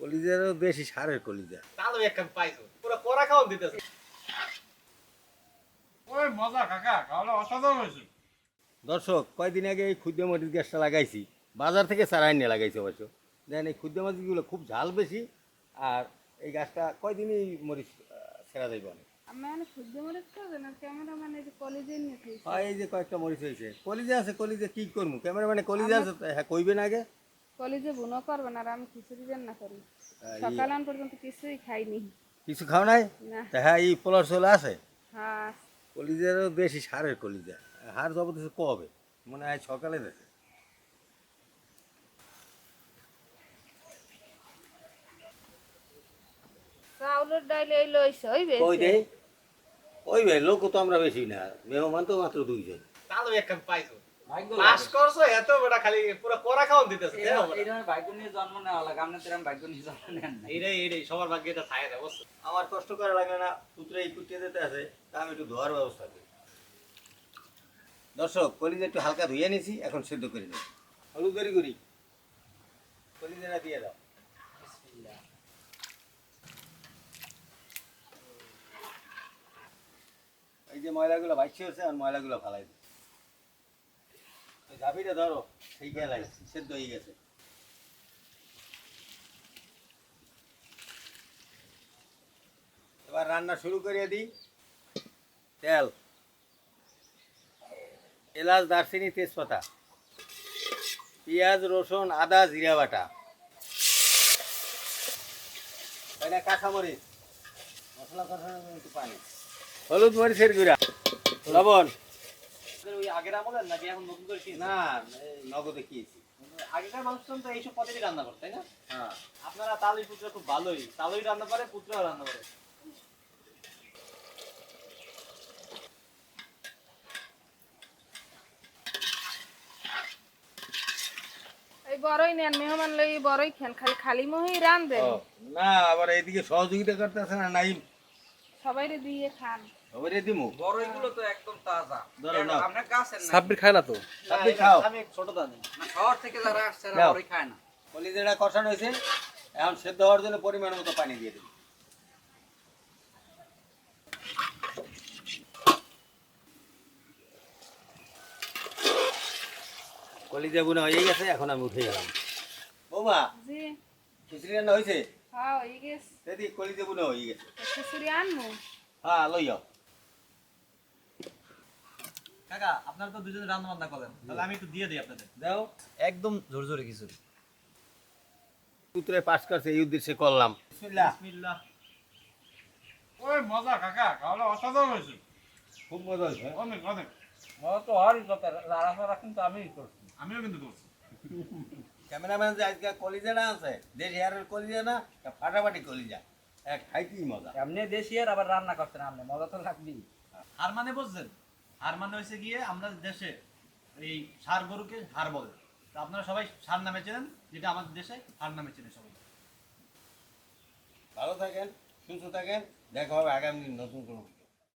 কলিজারও বেশি সারের কলিজা। তাহলে একখান পাইছো। পুরো করা খাওয়ান দিতেছে। ওই মজা কাকা খাওয়ালে অসাধারণ হয়েছে। দর্শক কয়দিন আগে এই ক্ষুদ্র মরিচ গাছটা লাগাইছি। বাজার থেকে সারাই নিয়ে লাগাইছি অবশ্য। দেখেন এই ক্ষুদ্র মরিচগুলো খুব ঝাল বেশি আর এই গাছটা কয়দিনই মরিচ ছেড়া যাইব অনেক। হয় এই যে কয়েকটা মরিচ হয়েছে। কলিজা আছে কলিজা কি করব? ক্যামেরা মানে কলিজা আছে তো, হ্যাঁ কইবেন আগে। কলেজে বুনো করবেন আর আমি খিচুড়ি রান্না করি। সকাল আন পর্যন্ত কিছুই খাইনি। কিছু খাও নাই? না। হ্যাঁ এই পোলার চলে আছে? হ্যাঁ কলিজারও বেশি সারের কলিজা। হার জবরদস্ত কবে? মনে হয় সকালে দেখে চাউলের ডাইল এই লইছে কই দে ওই ভাই লোক তো আমরা বেশি না। মেহমান তো মাত্র দুইজন। তাহলে একখান পাইছো। পাস করছ এত বড় খালি পুরো করা খাওয়ান দিতেছে দেখো এইরকম ভাগ্য নিয়ে জন্ম নেওয়া লাগে আপনাদের এরকম ভাগ্য নিয়ে জন্ম নেন না এইটাই এইটাই সবার ভাগ্যে এটা থাকে না বুঝছ? আমার কষ্ট করা লাগে না পুত্রে এই কুটিয়ে দিতে আছে তা আমি একটু ধোয়ার ব্যবস্থা করি। দর্শক কলিজা একটু হালকা ধুয়ে নিছি এখন সেদ্ধ করে নিই। হলুদ করি করি। কলিজাটা দিয়ে দাও। এই যে ময়লাগুলো বাইছে হচ্ছে আর ময়লাগুলো ফালাই দিই। এবার রান্না শুরু করে দিই। তেল, এলাচ, দারচিনি, তেজপাতা, পেঁয়াজ, রসুন, আদা, জিরা বাটা। কাঁচামরিচ, মশলা হলুদ মরিচের গুঁড়া, লবণ। আপনাদের ওই আগের আমলের নাকি এখন নতুন করে কি না এই নগদে খেয়েছি আগেকার মানুষজন তো এইসব পদ্ধতি রান্না করতে তাই না? হ্যাঁ। আপনারা তালই পুত্র খুব ভালোই। তালই রান্না করে পুত্রও রান্না করে। এই বড়ই নেন মেহমান লই বড়ই খান খালি খালি মহি রান দেন না আবার এইদিকে সহযোগিতা করতেছে না নাই সবাই দিয়ে খান। সাব্বির খায় না তো? আপনি খাও। আমি ছোট দানি। শহর থেকে যারা আসছে। খায় না। কলিজাটা কষানো হয়েছে এখন সেদ্ধ হওয়ার জন্য পরিমাণ মতো পানি দিয়ে দিই কলিজা বুনা হয়ে গেছে এখন আমি উঠে গেলাম। বৌমা খিচুড়ি রান্না হয়েছে? হ্যাঁ হয়ে গেছে। দিদি কলিজা বুনা হয়ে গেছে। খিচুড়ি আনমু হ্যাঁ লই যাও। কাকা আপনারা তো দুজনে রান্না বান্না করেন তাহলে আমি একটু দিয়ে দিই আপনাদের। দাও একদম ঝরঝরে কিছু। পুত্রে পাস করছে এই উদ্দেশ্যে করলাম। বিসমিল্লাহ। বিসমিল্লাহ। ওই মজা কাকা অসাধারণ হয়েছে। খুব মজা হয়েছে অনেক অনেক। মজা তো হওয়ারই কথা কিন্তু আমিই করছি। আমিও কিন্তু করছি। ক্যামেরাম্যান যে আজকে কলিজাটা আছে দেশ হেয়ারের কলিজা না ফাটাফাটি কলিজা এক খাইতেই মজা। এমনি দেশি আর আবার রান্না করছেন আপনি মজা তো লাগবেই। হার মানে বুঝছেন? হার মানে হয়েছে গিয়ে আমরা দেশে এই সার গরুকে হার বলে। তো আপনারা সবাই সার নামে চেনেন, যেটা আমাদের দেশে হার নামে চেনে সবাই। ভালো থাকেন, সুস্থ থাকেন, দেখা হবে আগামী দিন নতুন কোনো